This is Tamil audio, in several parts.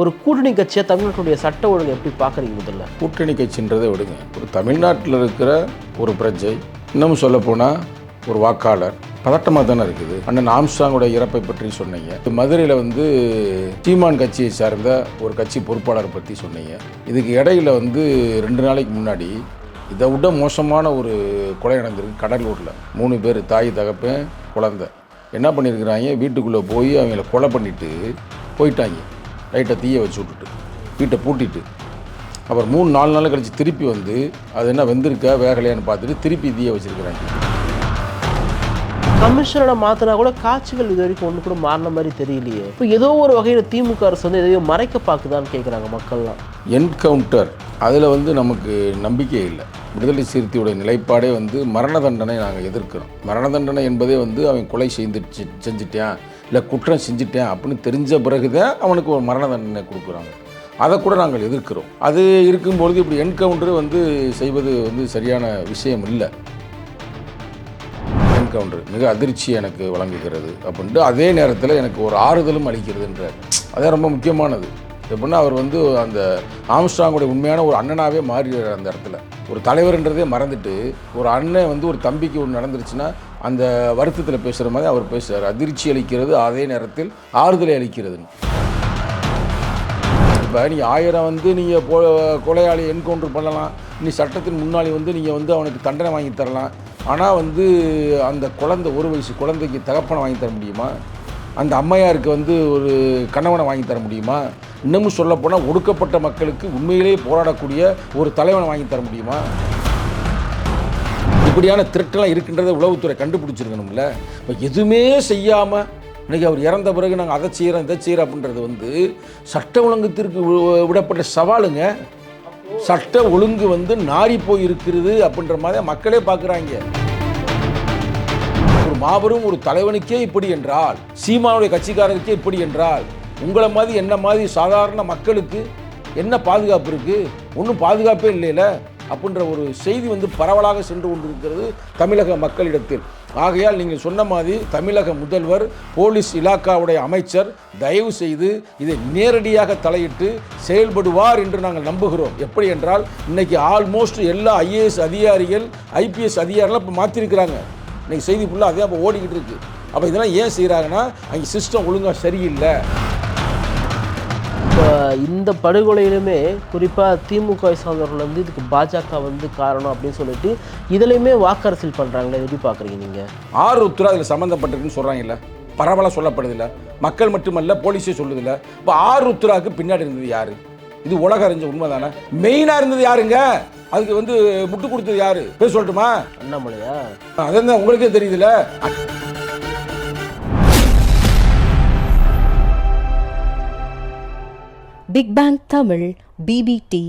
ஒரு கூட்டணி கட்சியாக தமிழ்நாட்டுடைய சட்ட ஒழுங்கு எப்படி பார்க்குறீங்க முதல்ல? கூட்டணி கட்சின்றதை விடுங்க. ஒரு தமிழ்நாட்டில் இருக்கிற ஒரு பிரஜை இன்னும் சொல்லப்போனால் ஒரு வாக்காளர் பதட்டமாக தானே இருக்குது. அண்ணன் ஆம்ஸ்டாங்கோட இறப்பை பற்றி சொன்னீங்க. மதுரையில் வந்து சீமான் கட்சியை சார்ந்த ஒரு கட்சி பொறுப்பாளரை பற்றி சொன்னீங்க. இதுக்கு இடையில வந்து ரெண்டு நாளைக்கு முன்னாடி இதை விட மோசமான ஒரு கொலை நடந்திருக்கு கடலூரில். மூணு பேர் தாய் தகப்பன் குழந்தை. என்ன பண்ணியிருக்கிறாங்க? வீட்டுக்குள்ளே போய் அவங்கள கொலை பண்ணிவிட்டு போயிட்டாங்க. லைட்டை தீய வச்சு விட்டுட்டு வீட்டை பூட்டிட்டு. அப்புறம் மூணு நாலு நாள் கழிச்சு திருப்பி வந்து அது என்ன வெந்திருக்கா வேகலையான்னு பார்த்துட்டு திருப்பி தீய வச்சிருக்கிறாங்க. கமிஷனரை மாற்றினா கூட காட்சிகள் இது வரைக்கும் ஒன்று கூட மாறின மாதிரி தெரியலையே. இப்போ ஏதோ ஒரு வகையில் திமுக அரசு வந்து எதையோ மறைக்க பார்க்குதான்னு கேட்குறாங்க மக்கள்லாம். என்கவுண்டர் அதில் வந்து நமக்கு நம்பிக்கை இல்லை. விடுதலை சிறுத்தையுடைய நிலைப்பாடே வந்து மரண தண்டனை நாங்கள் எதிர்க்கிறோம். மரண தண்டனை என்பதே வந்து அவன் கொலை செய்து செஞ்சுட்டான். இல்லை குற்றம் செஞ்சுட்டேன் அப்படின்னு தெரிஞ்ச பிறகு தான் அவனுக்கு ஒரு மரண தண்டனை கொடுக்குறாங்க. அதை கூட நாங்கள் எதிர்க்கிறோம். அது இருக்கும்பொழுது இப்படி என்கவுண்டர் வந்து செய்வது வந்து சரியான விஷயம் இல்லை. என்கவுண்டர் மிக அதிர்ச்சி எனக்கு வழங்குகிறது அப்படின்ட்டு அதே நேரத்தில் எனக்கு ஒரு ஆறுதலும் அளிக்கிறதுன்றார். அதே ரொம்ப முக்கியமானது. எப்படின்னா அவர் வந்து அந்த ஆம்ஸ்டாங்குடைய உண்மையான ஒரு அண்ணனாகவே மாறிடுறார் அந்த இடத்துல. ஒரு தலைவர்ன்றதே மறந்துட்டு ஒரு அண்ணன் வந்து ஒரு தம்பிக்கு ஒன்று நடந்துருச்சுன்னா அந்த வருத்தத்தில் பேசுகிற மாதிரி அவர் பேசுகிறார் அதிர்ச்சி அளிக்கிறது அதே நேரத்தில் ஆறுதலை அளிக்கிறதுன்னு. இப்போ நீங்கள் ஆயிரம் வந்து நீங்கள் போ கொலையாளி என்கவுண்டர் பண்ணலாம். நீ சட்டத்தின் முன்னாடி வந்து நீங்கள் வந்து அவனுக்கு தண்டனை வாங்கி தரலாம். ஆனால் வந்து அந்த குழந்தை ஒரு வயசு குழந்தைக்கு தகப்பனை வாங்கி தர முடியுமா? அந்த அம்மையாருக்கு வந்து ஒரு கணவனை வாங்கி தர முடியுமா? இன்னமும் சொல்லப்போனால் ஒடுக்கப்பட்ட மக்களுக்கு உண்மையிலேயே போராடக்கூடிய ஒரு தலைவனை வாங்கி தர முடியுமா? இப்படியான திருட்டெல்லாம் இருக்கின்றதை உளவுத்துறை கண்டுபிடிச்சிருக்கணும்ல. இப்போ எதுவுமே செய்யாமல் இன்றைக்கி அவர் இறந்த பிறகு நாங்கள் அதை செய்கிறோம் இதை செய்கிறோம் அப்படின்றது வந்து சட்ட ஒழுங்கத்திற்கு விடப்பட்ட சவாலுங்க. சட்ட ஒழுங்கு வந்து நாறி போய் இருக்கிறது அப்படின்ற மாதிரி மக்களே பார்க்குறாங்க மாபெரும் ஒரு தலைவனுக்கே இப்படி என்றால் சீமானுடைய கட்சிக்காரருக்கே இப்படி என்றால் உங்களை மாதிரி என்ன மாதிரி சாதாரண மக்களுக்கு என்ன பாதுகாப்பு இருக்குது ஒன்றும் பாதுகாப்பே இல்லைல. அப்படின்ற ஒரு செய்தி வந்து பரவலாக சென்று கொண்டிருக்கிறது தமிழக மக்களிடத்தில். ஆகையால் நீங்கள் சொன்ன மாதிரி தமிழக முதல்வர் போலீஸ் இலாக்காவுடைய அமைச்சர் தயவு செய்து இதை நேரடியாக தலையிட்டு செயல்படுவார் என்று நாங்கள் நம்புகிறோம். எப்படி என்றால் இன்னைக்கு ஆல்மோஸ்ட் எல்லா ஐஏஎஸ் அதிகாரிகள் ஐபிஎஸ் அதிகாரிகள் இப்போ மாற்றிருக்கிறாங்க இன்னைக்கு செய்தி ஃபுல்லாக அதே அப்போ ஓடிக்கிட்டு இருக்கு. அப்போ இதெல்லாம் ஏன் செய்கிறாங்கன்னா அங்கே சிஸ்டம் ஒழுங்காக சரியில்லை. இப்போ இந்த படுகொலையிலுமே குறிப்பாக திமுக சார்ந்தவர்கள் வந்து இதுக்கு பாஜக வந்து காரணம் அப்படின்னு சொல்லிட்டு இதுலையுமே வாக்கரசியல் பண்ணுறாங்களே எப்படி பார்க்குறீங்க நீங்கள் ஆறு உத்தரவு அதில் சம்மந்தப்பட்டிருக்குன்னு சொல்கிறாங்கல்ல பரவலாக சொல்லப்படுதில்ல. மக்கள் மட்டுமல்ல போலீஸே சொல்லுதில்ல. இப்போ ஆறு உத்தராவுக்கு பின்னாடி இருந்தது யாரு? இது உலக அறிஞ்ச உண்மை தானே மெயினாக இருந்தது யாருங்க? அதுக்கு வந்து முட்டு கொடுத்தது யாரு? பேர் சொல்லட்டுமா? அண்ணாமலையா? அதான் உங்களுக்கே தெரியுதுல்ல? பிக் பேங் தமிழ் பிபிடி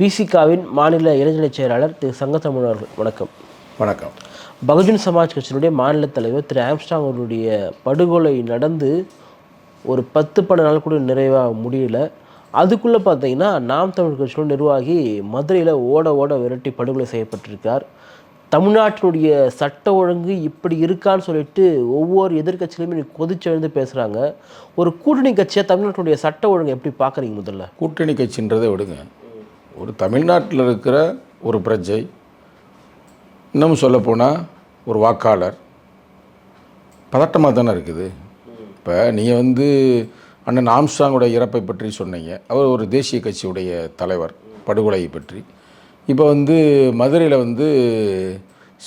பிசிகாவின் மாநில இளைஞர் செயலாளர் திரு சங்கத்தமிழ் அவர்கள் வணக்கம். வணக்கம். பகுஜன் சமாஜ் கட்சியினுடைய மாநில தலைவர் திரு ஆம்ஸ்டாங் அவருடைய படுகொலை நடந்து ஒரு பத்து பன்னெண்டு நாள் கூட நிறைவாக முடியல. அதுக்குள்ளே பார்த்தீங்கன்னா நாம் தமிழ் கட்சியோட நிர்வாகி மதுரையில் ஓட ஓட விரட்டி படுகொலை செய்யப்பட்டிருக்கார். தமிழ்நாட்டினுடைய சட்ட ஒழுங்கு இப்படி இருக்கான்னு சொல்லிட்டு ஒவ்வொரு எதிர்க்கட்சியிலுமே கொதிச்செழுந்து பேசுகிறாங்க ஒரு கூட்டணி கட்சியாக தமிழ்நாட்டினுடைய சட்ட ஒழுங்கு எப்படி பார்க்குறீங்க முதல்ல? கூட்டணி கட்சின்றதை விடுங்க. ஒரு தமிழ்நாட்டில் இருக்கிற ஒரு பிரஜை இன்னும் சொல்லப்போனால் ஒரு வாக்காளர் பதட்டமாக தானே இருக்குது. இப்போ நீங்கள் வந்து அண்ணன் ஆம்ஸ்டாங்கோட இறப்பை பற்றி சொன்னீங்க. அவர் ஒரு தேசிய கட்சியுடைய தலைவர் படுகொலையை பற்றி. இப்போ வந்து மதுரையில் வந்து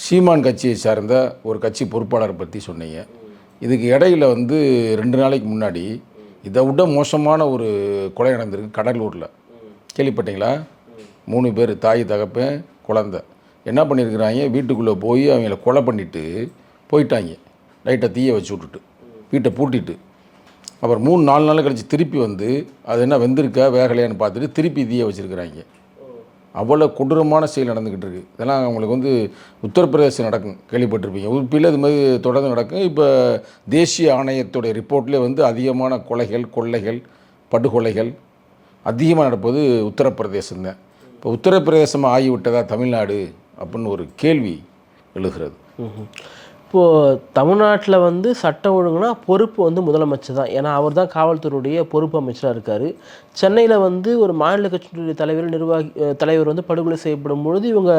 சீமான் கட்சியை சார்ந்த ஒரு கட்சி பொறுப்பாளரை பற்றி சொன்னீங்க. இதுக்கு இடையில வந்து ரெண்டு நாளைக்கு முன்னாடி இதை விட மோசமான ஒரு கொலை நடந்திருக்கு கடலூரில். கேள்விப்பட்டீங்களா? மூணு பேர் தாய் தகப்பேன் குழந்தை. என்ன பண்ணியிருக்கிறாங்க? வீட்டுக்குள்ளே போய் அவங்கள கொலை பண்ணிவிட்டு போயிட்டாங்க. லைட்டை தீயை வச்சு விட்டுட்டு வீட்டை பூட்டிட்டு. அப்புறம் மூணு நாலு நாள் கழித்து திருப்பி வந்து அது என்ன வெந்திருக்கா வேகலையான்னு பார்த்துட்டு திருப்பி தீயை வச்சுருக்கிறாங்க. அவ்வளோ கொடூரமான செயல் நடந்துக்கிட்டு இருக்குது இதெல்லாம் அவங்களுக்கு வந்து உத்தரப்பிரதேசம் நடக்கும். கேள்விப்பட்டிருப்பீங்க. உப்பியில் இது மாதிரி தொடர்ந்து நடக்கும். இப்போ தேசிய ஆணையத்துடைய ரிப்போர்ட்லேயே வந்து அதிகமான கொலைகள் கொள்ளைகள் படுகொலைகள் அதிகமாக நடப்பது உத்தரப்பிரதேசம் தான் இப்போ உத்தரப்பிரதேசமாக ஆகிவிட்டதா தமிழ்நாடு? அப்படின்னு ஒரு கேள்வி எழுகிறது. இப்போது தமிழ்நாட்டில் வந்து சட்ட ஒழுங்குனா பொறுப்பு வந்து முதலமைச்சர் தான். ஏன்னா அவர் தான் காவல்துறையுடைய பொறுப்பு அமைச்சராக இருக்கார். சென்னையில் வந்து ஒரு மாநில கட்சியினுடைய தலைவர் நிர்வாகி தலைவர் வந்து படுகொலை செய்யப்படும் பொழுது இவங்க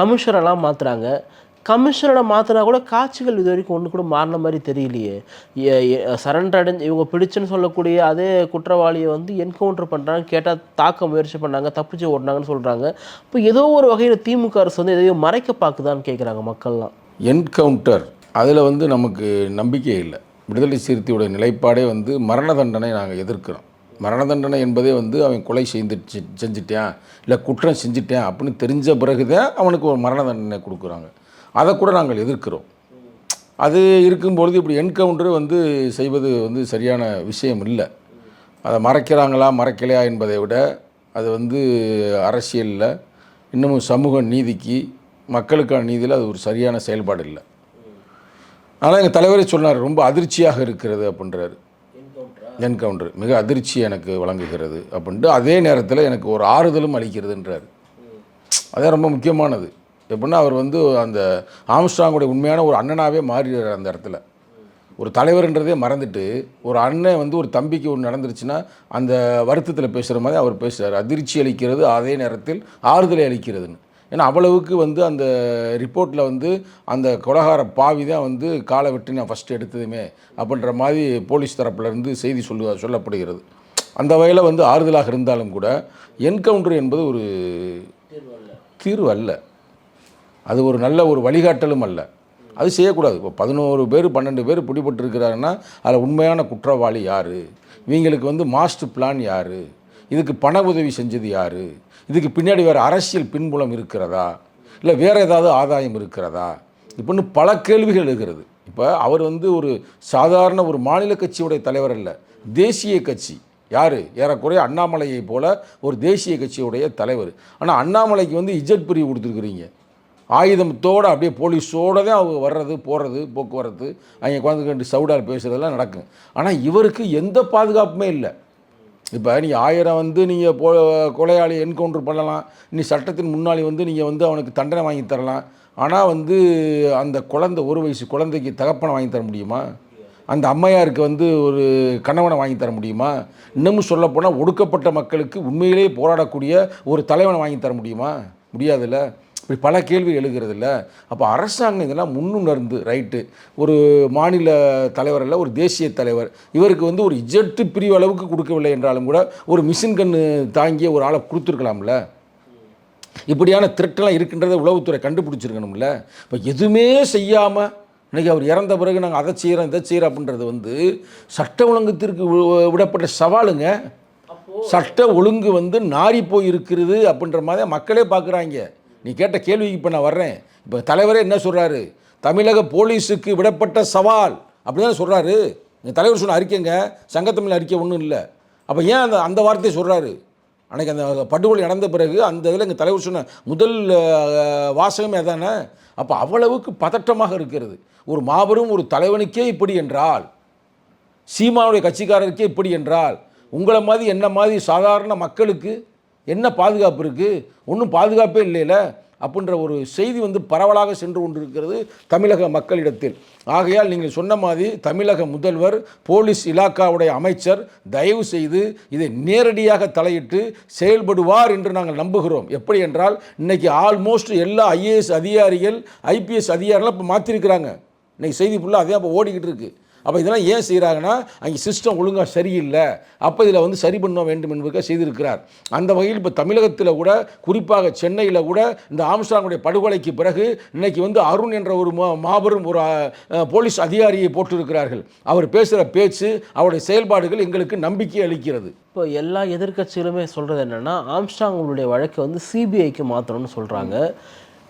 கமிஷனரெல்லாம் மாற்றுறாங்க கமிஷனரை மாற்றினா கூட காட்சிகள் இது வரைக்கும் ஒன்று கூட மாறின மாதிரி தெரியலையே. சரண்டர் அடைஞ்சு இவங்க பிடிச்சுன்னு சொல்லக்கூடிய அதே குற்றவாளியை வந்து என்கவுண்டர் பண்ணுறாங்க கேட்டால் தாக்க முயற்சி பண்ணாங்க தப்பிச்சு ஓடினாங்கன்னு சொல்கிறாங்க இப்போ ஏதோ ஒரு வகையில் திமுக அரசு வந்து எதையோ மறைக்க பார்க்குதான்னு கேட்குறாங்க மக்கள்லாம். என்கவுண்டர் அதில் வந்து நமக்கு நம்பிக்கை இல்லை. விடுதலை சிறுத்தையோட நிலைப்பாடே வந்து மரண தண்டனை நாங்கள் எதிர்க்கிறோம். மரண தண்டனை என்பதே வந்து அவன் கொலை செய்து செஞ்சுட்டேன் இல்லை குற்றம் செஞ்சுட்டேன் அப்படின்னு தெரிஞ்ச பிறகு தான் அவனுக்கு ஒரு மரண தண்டனை கொடுக்குறாங்க. அதை கூட நாங்கள் எதிர்க்கிறோம். அது இருக்கும்பொழுது இப்படி என்கவுண்டர் வந்து செய்வது வந்து சரியான விஷயம் இல்லை. அதை மறைக்கிறாங்களா மறைக்கலையா என்பதை விட அது வந்து அரசியலில். இன்னமும் சமூக நீதிக்கு மக்களுக்கான நீதியில் அது ஒரு சரியான செயல்பாடு இல்லை. ஆனால் எங்கள் தலைவரே சொன்னார் ரொம்ப அதிர்ச்சியாக இருக்கிறது அப்படின்றாரு என்கவுண்டர்? மிக அதிர்ச்சி எனக்கு வழங்குகிறது அப்படின்ட்டு அதே நேரத்தில் எனக்கு ஒரு ஆறுதலும் அளிக்கிறதுன்றார். அதே ரொம்ப முக்கியமானது. எப்படின்னா அவர் வந்து அந்த ஆம்ஸ்ட்ராங்குடைய உண்மையான ஒரு அண்ணனாகவே மாறிடுறார் அந்த இடத்துல. ஒரு தலைவர்ன்றதே மறந்துட்டு ஒரு அண்ணன் வந்து ஒரு தம்பிக்கு ஒன்று நடந்துருச்சுன்னா அந்த வருத்தத்தில் பேசுகிற மாதிரி அவர் பேசுகிறார் அதிர்ச்சி அளிக்கிறது அதே நேரத்தில் ஆறுதலை அளிக்கிறதுன்னு. ஏன்னா அவ்வளவுக்கு வந்து அந்த ரிப்போர்ட்டில் வந்து அந்த கொலகார பாவி தான் வந்து காலை வெட்டி நான் ஃபஸ்ட்டு எடுத்ததுமே அப்படின்ற மாதிரி போலீஸ் தரப்புலேருந்து செய்தி சொல்லு சொல்லப்படுகிறது. அந்த வகையில் வந்து ஆறுதலாக இருந்தாலும் கூட என்கவுண்டர் என்பது ஒரு தீர்வு அல்ல. அது ஒரு நல்ல ஒரு வழிகாட்டலும் அல்ல. அது செய்யக்கூடாது. இப்போ பதினோரு பேர் பன்னெண்டு பேர் பிடிபட்டிருக்கிறாங்கன்னா அதில் உண்மையான குற்றவாளி யார்? இவங்களுக்கு வந்து மாஸ்டர் பிளான் யார்? இதுக்கு பண உதவி செஞ்சது யார்? இதுக்கு பின்னாடி வேறு அரசியல் பின்புலம் இருக்கிறதா? இல்லை வேறு ஏதாவது ஆதாயம் இருக்கிறதா? இப்போன்னு பல கேள்விகள் இருக்கிறது இப்போ அவர் வந்து ஒரு சாதாரண ஒரு மாநில கட்சியுடைய தலைவர் அல்ல. தேசிய கட்சி. யார்? ஏறக்குறைய அண்ணாமலையை போல ஒரு தேசிய கட்சியுடைய தலைவர். ஆனால் அண்ணாமலைக்கு வந்து இஜட் பிரிவு கொடுத்துருக்குறீங்க. ஆயுதத்தோடு அப்படியே போலீஸோடு தான் அவங்க வர்றது போகிறது போக்குவரத்து அவங்க குழந்தைக்கு சவுடால் பேசுகிறதெல்லாம் நடக்கும். ஆனால் இவருக்கு எந்த பாதுகாப்புமே இல்லை. இப்போ நீங்கள் ஆயிரம் வந்து நீங்கள் போ கொலையாளி என்கவுண்டர் பண்ணலாம். நீ சட்டத்தின் முன்னாடி வந்து நீங்கள் வந்து அவனுக்கு தண்டனை வாங்கி தரலாம். ஆனால் வந்து அந்த குழந்தை ஒரு வயசு குழந்தைக்கு தகப்பனை வாங்கி தர முடியுமா? அந்த அம்மையாருக்கு வந்து ஒரு கணவனை வாங்கி தர முடியுமா? இன்னமும் சொல்லப்போனால் ஒடுக்கப்பட்ட மக்களுக்கு உண்மையிலேயே போராடக்கூடிய ஒரு தலைவனை வாங்கி தர முடியுமா? முடியாதுல்ல? இப்படி பல கேள்வி எழுகிறதில்ல. அப்போ அரசாங்கம் இதெல்லாம் முன்னுணர்ந்து ரைட்டு. ஒரு மாநில தலைவர் அல்ல ஒரு தேசிய தலைவர். இவருக்கு வந்து ஒரு இஜெட்டு பிரிவு அளவுக்கு கொடுக்கவில்லை என்றாலும் கூட ஒரு மிஷின் கன்று தாங்கிய ஒரு ஆளை கொடுத்துருக்கலாம்ல? இப்படியான திருட்டெல்லாம் இருக்கின்றதை உளவுத்துறை கண்டுபிடிச்சிருக்கணும்ல? இப்போ எதுவுமே செய்யாமல் இன்றைக்கி அவர் இறந்த பிறகு நாங்கள் அதை செய்கிறோம் இதை செய்கிறோம் அப்படின்றது வந்து சட்ட ஒழுங்கத்திற்கு விடப்பட்ட சவாலுங்க. சட்ட ஒழுங்கு வந்து நாறி போய் இருக்கிறது அப்படின்ற மாதிரி மக்களே பார்க்குறாங்க நீ கேட்ட கேள்விக்கு இப்போ நான் வர்றேன். இப்போ தலைவரே என்ன சொல்கிறாரு தமிழக போலீஸுக்கு விடப்பட்ட சவால். அப்படி தானே சொல்கிறாரு எங்கள் தலைவர் சொன்ன அறிக்கைங்க சங்கத்தமிழ் அறிக்கை ஒன்றும் இல்லை. அப்போ ஏன் அந்த அந்த வார்த்தையை சொல்கிறாரு அன்றைக்கி அந்த படுகொலை நடந்த பிறகு அந்த இதில் எங்கள் தலைவர் சொன்ன முதல் வாசகமே அதானே? அப்போ அவ்வளவுக்கு பதட்டமாக இருக்கிறது. ஒரு மாபெரும் ஒரு தலைவனுக்கே இப்படி என்றால் சீமானுடைய கட்சிக்காரருக்கே இப்படி என்றால் உங்களை மாதிரி என்ன மாதிரி சாதாரண மக்களுக்கு என்ன பாதுகாப்பு இருக்குது ஒன்றும் பாதுகாப்பே இல்லைல்ல அப்படின்ற ஒரு செய்தி வந்து பரவலாக சென்று கொண்டிருக்கிறது தமிழக மக்களிடத்தில். ஆகையால் நீங்கள் சொன்ன மாதிரி தமிழக முதல்வர் போலீஸ் இலாக்காவுடைய அமைச்சர் தயவு செய்து இதை நேரடியாக தலையிட்டு செயல்படுவார் என்று நாங்கள் நம்புகிறோம். எப்படி என்றால் இன்றைக்கி ஆல்மோஸ்ட் எல்லா ஐஏஎஸ் அதிகாரிகள் ஐபிஎஸ் அதிகாரிகளும் இப்போ மாற்றிருக்கிறாங்க இன்றைக்கி செய்தி ஃபுல்லாக அதே அப்போ ஓடிக்கிட்டு இருக்குது அப்போ இதெல்லாம் ஏன் செய்கிறாங்கன்னா அங்கே சிஸ்டம் ஒழுங்காக சரியில்லை. அப்போ இதில் வந்து சரி பண்ண வேண்டும் என்பதுக்காக செய்திருக்கிறார். அந்த வகையில் இப்போ தமிழகத்தில் கூட குறிப்பாக சென்னையில் கூட இந்த ஆம்ஸ்டாங்குடைய படுகொலைக்கு பிறகு இன்னைக்கு வந்து அருண் என்ற ஒரு மா- மாபெரும் ஒரு போலீஸ் அதிகாரியை போட்டிருக்கிறார்கள். அவர் பேசுகிற பேச்சு அவருடைய செயல்பாடுகள் எங்களுக்கு நம்பிக்கை அளிக்கிறது. இப்போ எல்லா எதிர்க்கட்சிகளுமே சொல்கிறது என்னென்னா ஆம்ஸ்டாங் வழக்கை வந்து சிபிஐக்கு மாற்றணும்னு சொல்கிறாங்க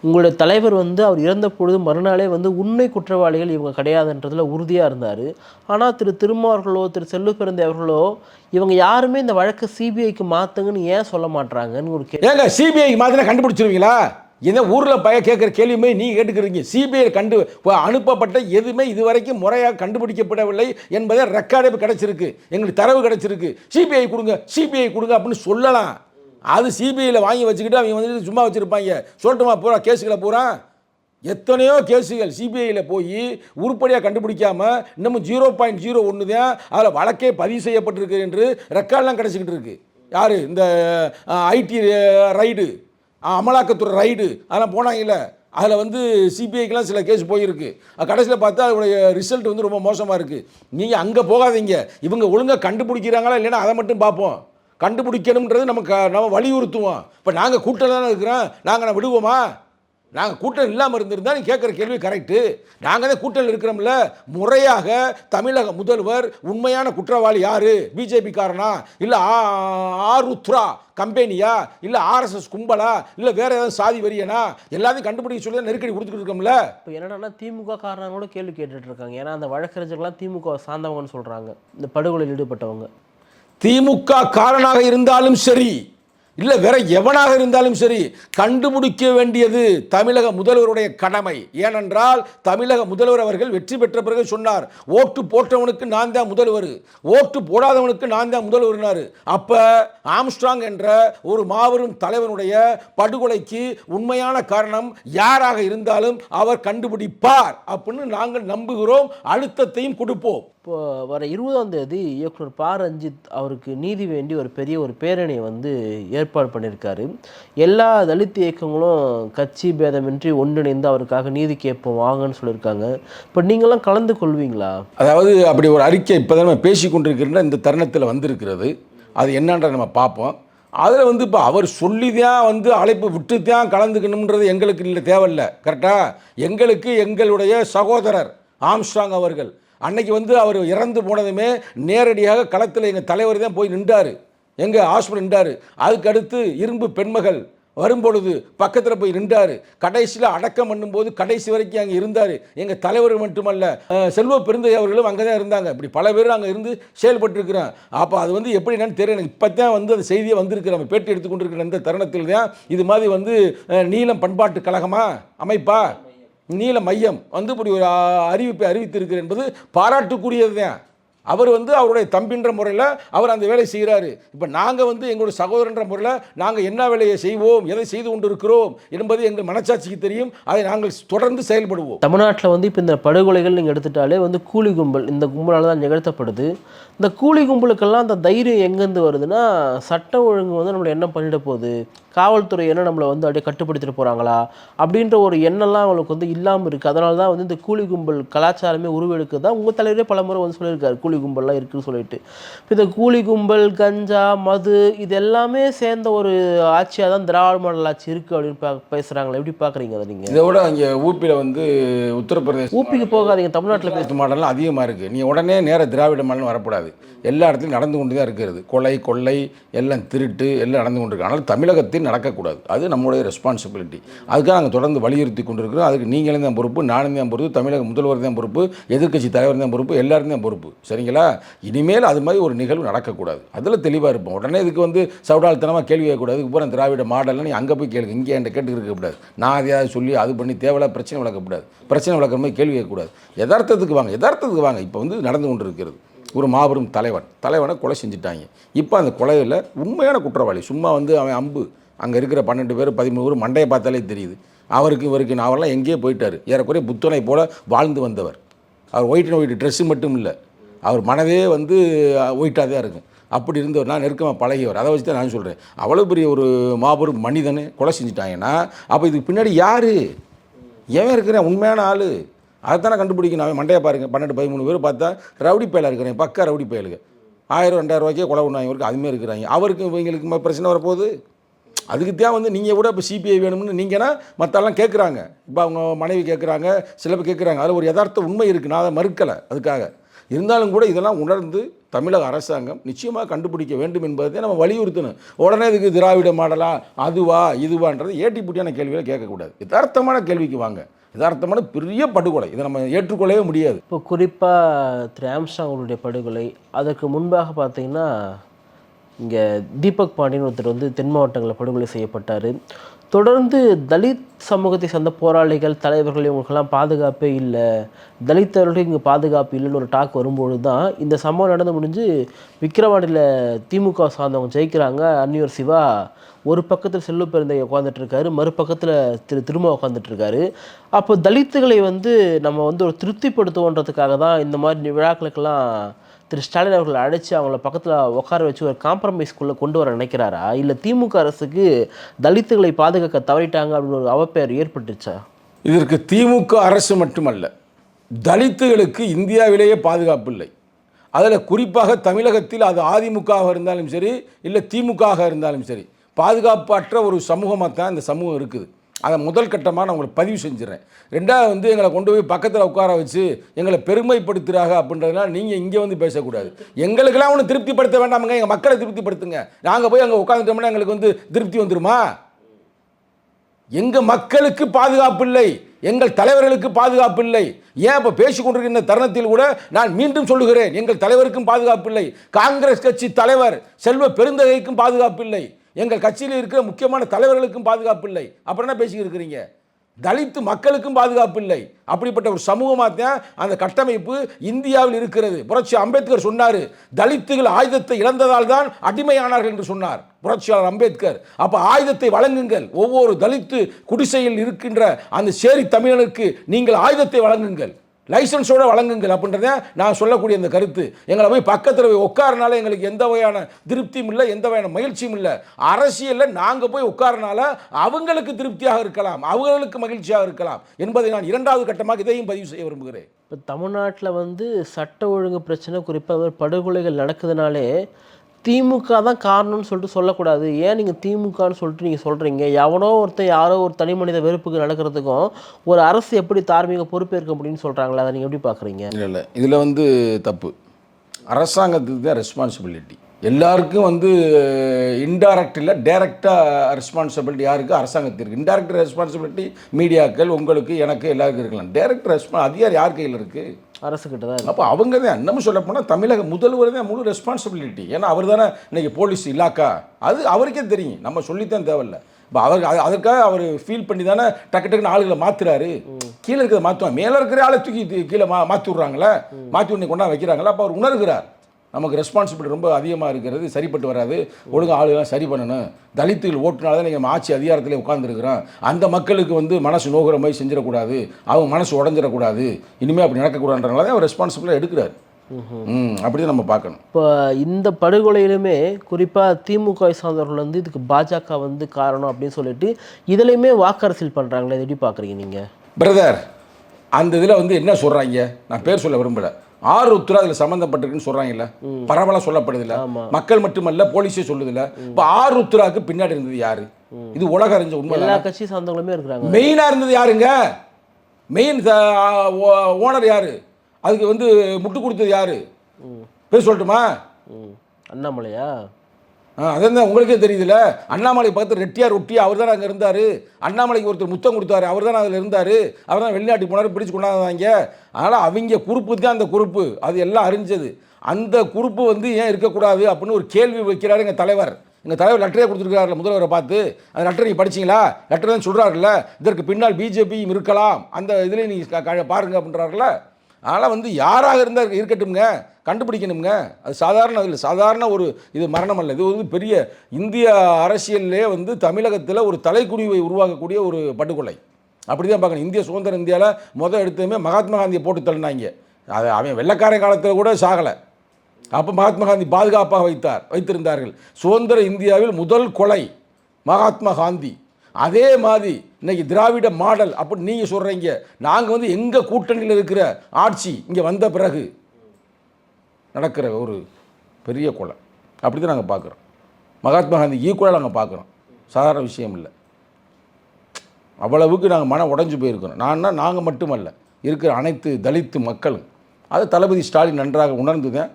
உங்களுடைய தலைவர் வந்து அவர் இறந்த பொழுது மறுநாளே வந்து உண்மை குற்றவாளிகள் இவங்க கிடையாதுன்றதில் உறுதியாக இருந்தார். ஆனால் திரு திருமாவர்களோ திரு செல்வ அவர்களோ இவங்க யாருமே இந்த வழக்கை சிபிஐக்கு மாற்றுங்கன்னு ஏன் சொல்ல மாட்டாங்கன்னு ஒரு கேள்வி. ஏங்க சிபிஐ மாற்றினா கண்டுபிடிச்சிருவீங்களா? இந்த ஊரில் பய கேட்குற கேள்வியுமே நீ கேட்டுக்கிறீங்க. சிபிஐ கண்டு அனுப்பப்பட்ட எதுவுமே இதுவரைக்கும் முறையாக கண்டுபிடிக்கப்படவில்லை என்பதை ரெக்கார்டே கிடைச்சிருக்கு. எங்களுக்கு தரவு கிடைச்சிருக்கு. சிபிஐ கொடுங்க சிபிஐ கொடுங்க அப்படின்னு சொல்லலாம். அது சிபிஐயில் வாங்கி வச்சுக்கிட்டு அவங்க வந்து சும்மா வச்சுருப்பாங்க. சொல்லட்டுமா பூரா கேஸுகளை பூரா? எத்தனையோ கேஸுகள் சிபிஐயில் போய் உருப்படியாக கண்டுபிடிக்காம இன்னமும் ஜீரோ பாயிண்ட் ஜீரோ ஒன்று தான் அதில் வழக்கே பதிவு செய்யப்பட்டிருக்கு என்று ரெக்கார்ட்லாம் கிடச்சிக்கிட்டு இருக்குது யார்? இந்த ஐடி ரைடு அமலாக்கத்துறை ரைடு அதெல்லாம் போனாங்கல்ல. அதில் வந்து சிபிஐக்கெலாம் சில கேஸ் போயிருக்கு. கடைசியில் பார்த்தா அதோடைய ரிசல்ட் வந்து ரொம்ப மோசமாக இருக்குது நீங்கள் அங்கே போகாதீங்க. இவங்க ஒழுங்காக கண்டுபிடிக்கிறாங்களா இல்லைன்னா அதை மட்டும் பார்ப்போம். கண்டுபிடிக்கணுன்றது நம்ம க நம்ம வலியுறுத்துவோம். இப்போ நாங்கள் கூட்டம் தானே இருக்கிறோம். நாங்கள் நான் விடுவோமா? நாங்கள் கூட்டம் இல்லாமல் இருந்திருந்தால் நீ கேட்குற கேள்வி கரெக்டு நாங்கள் தான் கூட்டத்தில் இருக்கிறோம்ல. முறையாக தமிழக முதல்வர் உண்மையான குற்றவாளி யார்? பிஜேபிக்காரனா? இல்லை ஆருத்ரா கம்பெனியா? இல்லை ஆர்எஸ்எஸ் கும்பலா? இல்லை வேறு ஏதாவது சாதி வரியனா? எல்லாத்தையும் கண்டுபிடிக்க சொல்லி தான் நெருக்கடி கொடுத்துட்டு இருக்கோம்ல. இப்போ என்னென்னா திமுக காரணங்களோட கூட கேள்வி கேட்டுட்டு இருக்காங்க. ஏன்னா அந்த வழக்கறிஞர்கள்லாம் திமுக சார்ந்தவங்கன்னு சொல்கிறாங்க இந்த படுகொலையில் ஈடுபட்டவங்க. திமுக காரனாக இருந்தாலும் சரி இல்லை வேற எவனாக இருந்தாலும் சரி கண்டுபிடிக்க வேண்டியது தமிழக முதல்வருடைய கடமை. ஏனென்றால் தமிழக முதல்வர் அவர்கள் வெற்றி பெற்ற பிறகு சொன்னார் ஓட்டு போட்டவனுக்கு நான் தான் முதல்வர் ஓட்டு போடாதவனுக்கு நான் தான் முதல்வர்னார் அப்போ ஆம்ஸ்ட்ராங் என்ற ஒரு மாபெரும் தலைவனுடைய படுகொலைக்கு உண்மையான காரணம் யாராக இருந்தாலும் அவர் கண்டுபிடிப்பார் அப்படின்னு நாங்கள் நம்புகிறோம். அழுத்தத்தையும் கொடுப்போம். இப்போ வர இருபதாம் தேதி இயக்குனர் ப ரஞ்சித் அவருக்கு நீதி வேண்டி ஒரு பெரிய ஒரு பேரணியை வந்து ஏற்பாடு பண்ணியிருக்காரு. எல்லா தலித் இயக்கங்களும் கட்சி பேதமின்றி ஒன்றிணைந்து அவருக்காக நீதி கேட்போம் வாங்கன்னு சொல்லியிருக்காங்க. இப்போ நீங்களாம் கலந்து கொள்வீங்களா? அதாவது அப்படி ஒரு அறிக்கை இப்போ தான் நம்ம பேசி கொண்டிருக்கிற இந்த தருணத்தில் வந்திருக்கிறது. அது என்னன்ற நம்ம பார்ப்போம். அதில் வந்து இப்போ அவர் சொல்லி தான் வந்து அழைப்பு விட்டு தான் கலந்துக்கணுன்றது எங்களுக்கு இல்லை தேவையில்லை. கரெக்டாக எங்களுக்கு எங்களுடைய சகோதரர் ஆம்ஸ்ட்ராங் அவர்கள் அன்னைக்கு வந்து அவர் இறந்து போனதுமே நேரடியாக களத்தில் எங்கள் தலைவர் தான் போய் நின்றார். எங்கள் ஹாஸ்பிட்டல் நின்றார். அதுக்கடுத்து இரும்பு பெண்மகள் வரும்பொழுது பக்கத்தில் போய் நின்றார். கடைசியில் அடக்கம் பண்ணும்போது கடைசி வரைக்கும் அங்கே இருந்தார். எங்கள் தலைவர் மட்டுமல்ல செல்வ பெருந்தை அவர்களும் அங்கே தான் இருந்தாங்க. இப்படி பல பேர் அங்கே இருந்து செயல்பட்டுருக்கிறோம் அப்போ அது வந்து எப்படி என்னன்னு தெரியல. எனக்கு இப்போ தான் வந்து அந்த செய்தியை வந்திருக்கு நம்ம பேட்டி எடுத்துக்கொண்டிருக்கிற இந்த தருணத்தில் தான் இது மாதிரி வந்து நீளம் நீலம் பண்பாட்டு கழகமா? அமைப்பா? நீல மையம் வந்து இப்படி ஒரு அறிவிப்பை அறிவித்திருக்கிறது என்பது பாராட்டுக்குரியது தான் அவர் வந்து அவருடைய தம்பின்ற முறையில் அவர் அந்த வேலையை செய்கிறாரு இப்போ நாங்கள் வந்து எங்களுடைய சகோதரன்ற முறையில் நாங்கள் என்ன வேலையை செய்வோம் எதை செய்து கொண்டிருக்கிறோம் என்பது எங்கள் மனச்சாட்சிக்கு தெரியும். அதை நாங்கள் தொடர்ந்து செயல்படுவோம். தமிழ்நாட்டில் வந்து இப்போ இந்த படுகொலைகள் நீங்கள் எடுத்துட்டாலே வந்து கூலி கும்பல் இந்த கும்பலால் தான் நிகழ்த்தப்படுது. இந்த கூலி கும்பலுக்கெல்லாம் அந்த தைரியம் எங்கேருந்து வருதுன்னா சட்டம் ஒழுங்கு வந்து நம்மளை என்ன பண்ணிட போகுது? காவல்துறை என்ன நம்மளை வந்து அப்படியே கட்டுப்படுத்திட்டு போகிறாங்களா அப்படின்ற ஒரு எண்ணம்லாம் அவங்களுக்கு வந்து இல்லாமல் இருக்குது அதனால தான் வந்து இந்த கூலி கும்பல் கலாச்சாரமே உருவெடுக்குது தான் உங்கள் தலைவரே பல முறை வந்து சொல்லியிருக்காரு. கூலி கும்பல்லாம் இருக்குன்னு சொல்லிட்டு. இந்த கூலி கும்பல் கஞ்சா மது இது எல்லாமே சேர்ந்த ஒரு ஆட்சியாக தான் திராவிட மாடல் ஆட்சி இருக்குது அப்படின்னு பா பேசுகிறாங்களே எப்படி பார்க்குறீங்க அதை நீங்கள் இதை விட இங்கே ஊப்பியில் வந்து உத்தரப்பிரதேச ஊப்பிக்கு போகாதீங்க. தமிழ்நாட்டில் பேச தமிழ்நாட்டு மாடல்லாம் அதிகமாக இருக்குது நீ உடனே நேர திராவிட மாடல் வரக்கூடாது. எல்லா இடத்துலையும் நடந்து கொண்டு தான் இருக்கிறது. கொலை கொள்ளை எல்லாம் திருட்டு எல்லாம் நடந்து கொண்டு இருக்கு ஆனால் தமிழகத்தில் நடக்கக்கூடாது. அது நம்முடைய ரெஸ்பான்சிபிலிட்டி அதுக்காக நாங்கள் தொடர்ந்து வலியுறுத்தி கொண்டிருக்கிறோம். அதுக்கு நீங்களும் தான் பொறுப்பு நானும் தான் பொறுப்பு தமிழக முதல்வர் தான் பொறுப்பு எதிர்க்கட்சி தலைவர் தான் பொறுப்பு எல்லாரும் தான் பொறுப்பு. சரிங்களா? இனிமேல் அது மாதிரி ஒரு நிகழ்வு நடக்கக்கூடாது. அதில் தெளிவாக இருப்போம். உடனே இதுக்கு வந்து சவுடாலத்தனமாக கேள்வி கேட்கக்கூடாது. இதுக்கு பூரா திராவிட மாடல்னு நீ அங்கே போய் கேளுங்க. இங்கே என்கிட்ட கேட்டு இருக்கக்கூடாது நான் அதையாவது சொல்லி அது பண்ணி தேவையில்லா பிரச்சனை வளர்க்கக்கூடாது. பிரச்சனை வளர்க்குற மாதிரி கேள்வி கேட்கக்கூடாது. யதார்த்தத்துக்கு வாங்க. யதார்த்தத்துக்கு வாங்க. இப்போ வந்து நடந்து கொண்டு இருக்கிறது ஒரு மாபெரும் தலைவன். தலைவனை கொலை செஞ்சுட்டாங்க. இப்போ அந்த கொலையில் உண்மையான குற்றவாளி. சும்மா வந்து அவன் அம்பு. அங்கே இருக்கிற பன்னெண்டு பேர் பதிமூணு பேர் மண்டையை பார்த்தாலே தெரியுது. அவருக்கு இவருக்கு அவரெல்லாம் எங்கேயோ போயிட்டார். ஏறக்குறைய புத்தனை போல் வாழ்ந்து வந்தவர். அவர் ஒயிட் அண்ட் ஒயிட் ட்ரெஸ்ஸு மட்டும் இல்லை. அவர் மனதே வந்து ஒயிட்டாக தான் இருக்கும். அப்படி இருந்தவர் நான் நெருக்கமாக பழகியவர். அதை வச்சு தான் நான் சொல்கிறேன் அவ்வளோ பெரிய ஒரு மாபெரும் மனிதனை கொலை செஞ்சுட்டாங்கன்னா அப்போ இதுக்கு பின்னாடி யார்? ஏன் இருக்கிறேன் உண்மையான ஆள். அதைத்தானே கண்டுபிடிக்கணும். அவன் மண்டையை பாருங்க. பன்னெண்டு பதிமூணு பேர் பார்த்தா ரவுடி பயலாக இருக்கிறேன். பக்கா ரவுடி பயலுங்க. ஆயிரம் ரெண்டாயிரம் ரூபாய்க்கே கொலை பண்ணாங்க. இவருக்கு அதுமாரி இருக்கிறாங்க. அவருக்கு இவங்களுக்கு பிரச்சனை வரப்போகுது? அதுக்கு தான் வந்து நீங்கள் கூட இப்போ சிபிஐ வேணும்னு நீங்கன்னா மற்றெல்லாம் கேட்குறாங்க இப்போ அவங்க மனைவி கேட்குறாங்க சில பேர் கேட்குறாங்க அதில் ஒரு யதார்த்த உண்மை இருக்குது நான் அதை மறுக்கலை அதுக்காக. இருந்தாலும் கூட இதெல்லாம் உணர்ந்து தமிழக அரசாங்கம் நிச்சயமாக கண்டுபிடிக்க வேண்டும் என்பதை நம்ம வலியுறுத்தணும். உடனே இதுக்கு திராவிட மாடலா அதுவா இதுவான்றது ஏட்டிப்பட்டியான கேள்விகளை கேட்கக்கூடாது. யதார்த்தமான கேள்விக்கு வாங்க. யதார்த்தமான பெரிய படுகொலை. இதை நம்ம ஏற்றுக்கொள்ளவே முடியாது. இப்போ குறிப்பாக திரு ஆம்ஸ்டாங் அவருடைய படுகொலை அதற்கு முன்பாக பார்த்தீங்கன்னா இங்கே தீபக் பாண்டியன் ஒருத்தர் வந்து தென் மாவட்டங்களில் படுகொலை செய்யப்பட்டார். தொடர்ந்து தலித் சமூகத்தை சேர்ந்த போராளிகள் தலைவர்கள் இவங்களுக்கெல்லாம் பாதுகாப்பே இல்லை. தலித்தவர்களுக்கு இங்கே பாதுகாப்பு இல்லைன்னு ஒரு டாக் வரும்பொழுது தான் இந்த சம்பவம் நடந்து முடிஞ்சு விக்கிரவாண்டியில் திமுக சார்ந்தவங்க ஜெயிக்கிறாங்க. அன்னியூர் சிவா ஒரு பக்கத்தில் செல்லு பெருந்தை உட்காந்துட்ருக்காரு மறுபக்கத்தில் திரு திரும்ப உட்காந்துட்ருக்காரு அப்போ தலித்துகளை வந்து நம்ம வந்து ஒரு திருப்திப்படுத்துவோன்றதுக்காக தான் இந்த மாதிரி விழாக்களுக்கெல்லாம் திரு ஸ்டாலின் அவர்கள் அழைச்சி அவங்கள பக்கத்தில் உட்கார வச்சு ஒரு காம்ப்ரமைஸ்க்குள்ளே கொண்டு வர நினைக்கிறாரா? இல்லை திமுக அரசுக்கு தலித்துகளை பாதுகாக்க தவறிட்டாங்க அப்படின்னு ஒரு அவப்பெயர் ஏற்பட்டுச்சா இதற்கு திமுக அரசு மட்டுமல்ல தலித்துகளுக்கு இந்தியாவிலேயே பாதுகாப்பு இல்லை. அதில் குறிப்பாக தமிழகத்தில் அது அதிமுகவாக இருந்தாலும் சரி இல்லை திமுகவாக இருந்தாலும் சரி பாதுகாப்பற்ற ஒரு சமூகமாக தான் இந்த சமூகம் இருக்குது. அதை முதல் கட்டமாக நான் உங்களுக்கு பதிவு செஞ்சுறேன். ரெண்டாவது வந்து எங்களை கொண்டு போய் பக்கத்தில் உட்கார வச்சு எங்களை பெருமைப்படுத்துகிறாங்க அப்படின்றதுனால நீங்கள் இங்கே வந்து பேசக்கூடாது. எங்களுக்கெல்லாம் ஒன்று திருப்திப்படுத்த வேண்டாமுங்க எங்கள் மக்களை திருப்திப்படுத்துங்க. நாங்கள் போய் அங்கே உட்காந்துட்டோம்னா எங்களுக்கு வந்து திருப்தி வந்துருமா? எங்கள் மக்களுக்கு பாதுகாப்பு இல்லை எங்கள் தலைவர்களுக்கு பாதுகாப்பு இல்லை. ஏன் இப்போ பேசிக்கொண்டிருக்கிற தருணத்தில் கூட நான் மீண்டும் சொல்லுகிறேன் எங்கள் தலைவருக்கும் பாதுகாப்பு இல்லை. காங்கிரஸ் கட்சி தலைவர் செல்வ பெருந்தகைக்கும் பாதுகாப்பு இல்லை. எங்கள் கட்சியில் இருக்கிற முக்கியமான தலைவர்களுக்கும் பாதுகாப்பு இல்லை. அப்புறம் என்ன பேசிக்கிட்டு இருக்கிறீங்க? தலித்து மக்களுக்கும் பாதுகாப்பு இல்லை. அப்படிப்பட்ட ஒரு சமூகமாக தான் அந்த கட்டமைப்பு இந்தியாவில் இருக்கிறது. புரட்சி அம்பேத்கர் சொன்னார் தலித்துகள் ஆயுதத்தை இழந்ததால் தான் அடிமையானார்கள் என்று சொன்னார் புரட்சியாளர் அம்பேத்கர். அப்போ ஆயுதத்தை வழங்குங்கள். ஒவ்வொரு தலித்து குடிசையில் இருக்கின்ற அந்த சேரி தமிழனுக்கு நீங்கள் ஆயுதத்தை வழங்குங்கள். லைசன்ஸோடு வழங்குங்கள் அப்படின்றத நான் சொல்லக்கூடிய அந்த கருத்து. எங்களை போய் பக்கத்தில் போய் உட்காரனால எங்களுக்கு எந்த வகையான திருப்தியும் இல்லை எந்த வகையான மகிழ்ச்சியும் இல்லை. அரசியலில் நாங்கள் போய் உட்காரனால அவங்களுக்கு திருப்தியாக இருக்கலாம் அவங்களுக்கு மகிழ்ச்சியாக இருக்கலாம் என்பதை நான் இரண்டாவது கட்டமாக இதையும் பதிவு செய்ய விரும்புகிறேன். இப்போ தமிழ்நாட்டில் வந்து சட்ட ஒழுங்கு பிரச்சனை குறிப்பாக படுகொலைகள் நடக்குதுனாலே திமுக தான் காரணம்னு சொல்லிட்டு சொல்லக்கூடாது. ஏன் நீங்கள் திமுகன்னு சொல்லிட்டு நீங்கள் சொல்கிறீங்க எவனோ ஒருத்தன் யாரோ ஒரு தனி மனித வெறுப்புக்கு நடக்கிறதுக்கும் ஒரு அரசு எப்படி தார்மீக பொறுப்பேற்க முடியும்னு சொல்கிறாங்களே அதை நீங்கள் எப்படி பார்க்குறீங்க இல்லை இல்லை. இதில் வந்து தப்பு. அரசாங்கத்துக்கு தான் ரெஸ்பான்சிபிலிட்டி எல்லாருக்கும் வந்து இன்டைரக்ட் இல்லை டேரெக்டாக ரெஸ்பான்சிபிலிட்டி யாருக்கு? அரசாங்கத்திற்கு இன்டைரக்ட் ரெஸ்பான்சிபிலிட்டி மீடியாக்கள் உங்களுக்கு எனக்கு எல்லாருக்கும் இருக்கலாம். டேரக்ட் ரெஸ்பான் அதிகாரம் யார் கையில் இருக்குது அரசுக்கிட்ட தான். அப்போ அவங்க தான் இன்னமும் சொல்ல போனால் தமிழக முதல்வர் தான் முழு ரெஸ்பான்சிபிலிட்டி ஏன்னா அவர் தானே இன்னைக்கு போலீஸ் இலாக்கா? அது அவருக்கே தெரியும். நம்ம சொல்லித்தான் தேவையில்ல. இப்போ அவர் அது- அதற்காக அவர் ஃபீல் பண்ணி தானே டக்கு டக்குன்னு ஆளுகளை மாத்துறாரு. கீழே இருக்கிறத மாற்றுவாங்க மேலே இருக்கிற ஆளை தூக்கி தூக்கி கீழே மா மாற்றி விட்றாங்களே? மாற்றி உடனே கொண்டா வைக்கிறாங்களா? அப்போ அவர் உணர்கிறார். நமக்கு ரெஸ்பான்சிபிலிட்டி ரொம்ப அதிகமாக இருக்கிறது சரிப்பட்டு வராது. ஒழுங்கா ஆளுகளாம் சரி பண்ணணும். தலித்துகள் ஓட்டுனால தான் நீங்கள் ஆட்சி அதிகாரத்தில் உட்கார்ந்துருக்கிறோம். அந்த மக்களுக்கு வந்து மனசு நோகிற மாதிரி செஞ்சிடக்கூடாது. அவங்க மனசு உடஞ்சிடக்கூடாது. இனிமேல் அப்படி நடக்கக்கூடாதுன்றனால தான் அவர் ரெஸ்பான்சிபிளாக எடுக்கிறார். அப்படி தான் நம்ம பார்க்கணும். இப்போ இந்த படுகொலையிலுமே குறிப்பாக திமுக சார்ந்தவர்கள் வந்து இதுக்கு பாஜக வந்து காரணம் அப்படின்னு சொல்லிட்டு இதுலையுமே வாக்கரசியல் பண்ணுறாங்களே எப்படி பார்க்குறீங்க நீங்கள் பிரதர் அந்த இதில் வந்து என்ன சொல்கிறாங்க நான் பேர் சொல்ல விரும்பல. ஆறு உத்தரா அதில் சம்மந்தப்பட்டிருக்குன்னு சொல்கிறாங்கல்ல பரவலாக சொல்லப்படுதில்ல. மக்கள் மட்டுமல்ல போலீஸே சொல்லுதில்ல. இப்போ ஆறு உத்தராக்கு பின்னாடி இருந்தது யாரு? இது உலக அறிஞ்ச உண்மை எல்லா கட்சி சார்ந்தவங்களுமே இருக்கிறாங்க. மெயினாக இருந்தது யாருங்க? மெயின் ஓனர் யாரு? அதுக்கு வந்து முட்டு கொடுத்தது யாரு? பேர் சொல்லட்டுமா? அண்ணாமலையா? அதான் உங்களுக்கே தெரியுதுல்ல? அண்ணாமலை பக்கத்தில் ரெட்டியார் ஒட்டி அவர் தான் அங்கே இருந்தார்? அண்ணாமலைக்கு ஒருத்தர் முத்தம் கொடுத்தாரு அவர் தான் அதில் இருந்தார்? அவர் தான் வெளிநாட்டுக்கு போனார் பிடிச்சு கொண்டாந்தாங்க. அதனால் அவங்க குறிப்பு தான் அந்த குறிப்பு. அது எல்லாம் அறிஞ்சது. அந்த குறிப்பு வந்து ஏன் இருக்கக்கூடாது அப்படின்னு ஒரு கேள்வி வைக்கிறாரு எங்கள் தலைவர். எங்கள் தலைவர் லெட்டரே கொடுத்துருக்காருல முதல்வரை பார்த்து. அந்த லெட்டர் நீங்கள் படிச்சீங்களா? லெட்டர் தான் சொல்கிறாருல்ல இதற்கு பின்னால் பிஜேபியும் இருக்கலாம். அந்த இதில் நீங்கள் பாருங்கள் அப்படின்றாருல ஆனால் வந்து யாராக இருந்தால் இருக்கட்டும்ங்க? கண்டுபிடிக்கணுங்க அது சாதாரண இல்லை. சாதாரண ஒரு இது மரணம் அல்ல. இது வந்து பெரிய இந்திய அரசியல்லே வந்து தமிழகத்தில் ஒரு தலைக்குடிவை உருவாக்கக்கூடிய ஒரு படுகொலை அப்படி தான் பார்க்கணும். இந்திய சுதந்திர இந்தியாவில் முதல் எடுத்ததுமே மகாத்மா காந்தியை போட்டு தள்ளினாங்க. அது அவன் வெள்ளைக்காரன் காலத்தில் கூட சாகலை. அப்போ மகாத்மா காந்தி பாதுகாப்பாக வைத்தார் வைத்திருந்தார்கள். சுதந்திர இந்தியாவில் முதல் கொலை மகாத்மா காந்தி. அதே மாதிரி இன்னைக்கு திராவிட மாடல் அப்படின்னு நீங்கள் சொல்கிறீங்க நாங்கள் வந்து எங்கள் கூட்டணியில் இருக்கிற ஆட்சி இங்கே வந்த பிறகு நடக்கிற ஒரு பெரிய கொலை. அப்படி தான் நாங்கள் பார்க்குறோம். மகாத்மா காந்தி ஈக்குவலாக நாங்கள் பார்க்குறோம். சாதாரண விஷயம் இல்லை. அவ்வளவுக்கு நாங்கள் மனம் உடஞ்சி போயிருக்கிறோம். நான்னா நாங்கள் மட்டுமல்ல. இருக்கிற அனைத்து தலித்து மக்களும். அது தளபதி ஸ்டாலின் நன்றாக உணர்ந்து தான்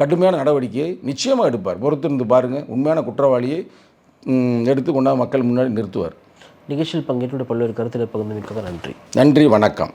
கடுமையான நடவடிக்கையை நிச்சயமாக எடுப்பார். பொறுத்திருந்து பாருங்கள் உண்மையான குற்றவாளியை எடுத்து கொண்டாந்து மக்கள் முன்னாடி நிறுத்துவார். நிகழ்ச்சியில் பங்கேற்று பல்வேறு கருத்தில் பகிர்ந்து மிக்க நன்றி. நன்றி வணக்கம்.